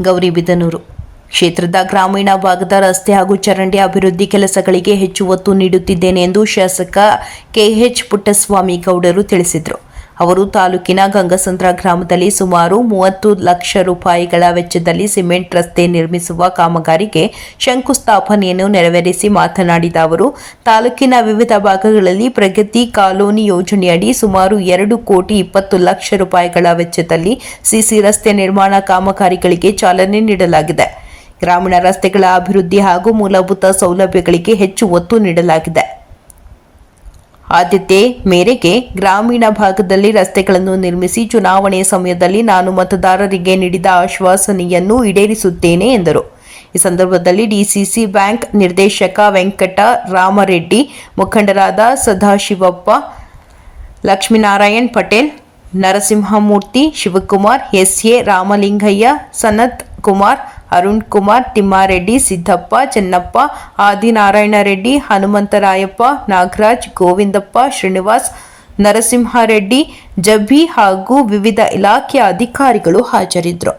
ಗೌರಿಬಿದನೂರು ಕ್ಷೇತ್ರದ ಗ್ರಾಮೀಣ ಭಾಗದ ರಸ್ತೆ ಹಾಗೂ ಚರಂಡಿ ಅಭಿವೃದ್ಧಿ ಕೆಲಸಗಳಿಗೆ ಹೆಚ್ಚು ಒತ್ತು ನೀಡುತ್ತಿದ್ದೇನೆ ಎಂದು ಶಾಸಕ ಕೆಎಚ್ ಪುಟ್ಟಸ್ವಾಮಿ ಗೌಡರು ತಿಳಿಸಿದರು. ಅವರು ತಾಲೂಕಿನ ಗಂಗಸಂದ್ರ ಗ್ರಾಮದಲ್ಲಿ ಸುಮಾರು ಮೂವತ್ತು ಲಕ್ಷ ರೂಪಾಯಿಗಳ ವೆಚ್ಚದಲ್ಲಿ ಸಿಮೆಂಟ್ ರಸ್ತೆ ನಿರ್ಮಿಸುವ ಕಾಮಗಾರಿಗೆ ಶಂಕುಸ್ಥಾಪನೆಯನ್ನು ನೆರವೇರಿಸಿ ಮಾತನಾಡಿದ ಅವರು, ತಾಲೂಕಿನ ವಿವಿಧ ಭಾಗಗಳಲ್ಲಿ ಪ್ರಗತಿ ಕಾಲೋನಿ ಯೋಜನೆಯಡಿ ಸುಮಾರು ಎರಡು ಕೋಟಿ ಇಪ್ಪತ್ತು ಲಕ್ಷ ರೂಪಾಯಿಗಳ ವೆಚ್ಚದಲ್ಲಿ ಸಿಸಿ ರಸ್ತೆ ನಿರ್ಮಾಣ ಕಾಮಗಾರಿಗಳಿಗೆ ಚಾಲನೆ ನೀಡಲಾಗಿದೆ. ಗ್ರಾಮೀಣ ರಸ್ತೆಗಳ ಅಭಿವೃದ್ಧಿ ಹಾಗೂ ಮೂಲಭೂತ ಸೌಲಭ್ಯಗಳಿಗೆ ಹೆಚ್ಚು ಒತ್ತು ನೀಡಲಾಗಿದೆ. ಆದ್ಯತೆ ಮೇರೆಗೆ ಗ್ರಾಮೀಣ ಭಾಗದಲ್ಲಿ ರಸ್ತೆಗಳನ್ನು ನಿರ್ಮಿಸಿ ಚುನಾವಣೆ ಸಮಯದಲ್ಲಿ ನಾನು ಮತದಾರರಿಗೆ ನೀಡಿದ ಆಶ್ವಾಸನೆಯನ್ನು ಈಡೇರಿಸುತ್ತೇನೆ, ಎಂದರು. ಈ ಸಂದರ್ಭದಲ್ಲಿ ಡಿಸಿಸಿ ಬ್ಯಾಂಕ್ ನಿರ್ದೇಶಕ ವೆಂಕಟ ರಾಮರೆಡ್ಡಿ, ಮುಖಂಡರಾದ ಸದಾಶಿವಪ್ಪ, ಲಕ್ಷ್ಮೀನಾರಾಯಣ್ ಪಟೇಲ್, ನರಸಿಂಹಮೂರ್ತಿ ಶಿವಕುಮಾರ್, ಎಸ್ಎ ರಾಮಲಿಂಗಯ್ಯ, ಸನತ್ ಕುಮಾರ್ ಅರುಣ್ ಕುಮಾರ್ ತಿಮ್ಮಾರೆಡ್ಡಿ, ಸಿದ್ದಪ್ಪ, ಚೆನ್ನಪ್ಪ ಆದಿನಾರಾಯಣ ರೆಡ್ಡಿ ಹನುಮಂತರಾಯಪ್ಪ, ನಾಗರಾಜ್, ಗೋವಿಂದಪ್ಪ, ಶ್ರೀನಿವಾಸ್, ನರಸಿಂಹಾರೆಡ್ಡಿ ಜಬ್ಬಿ ಹಾಗೂ ವಿವಿಧ ಇಲಾಖೆಯ ಅಧಿಕಾರಿಗಳು ಹಾಜರಿದ್ದರು.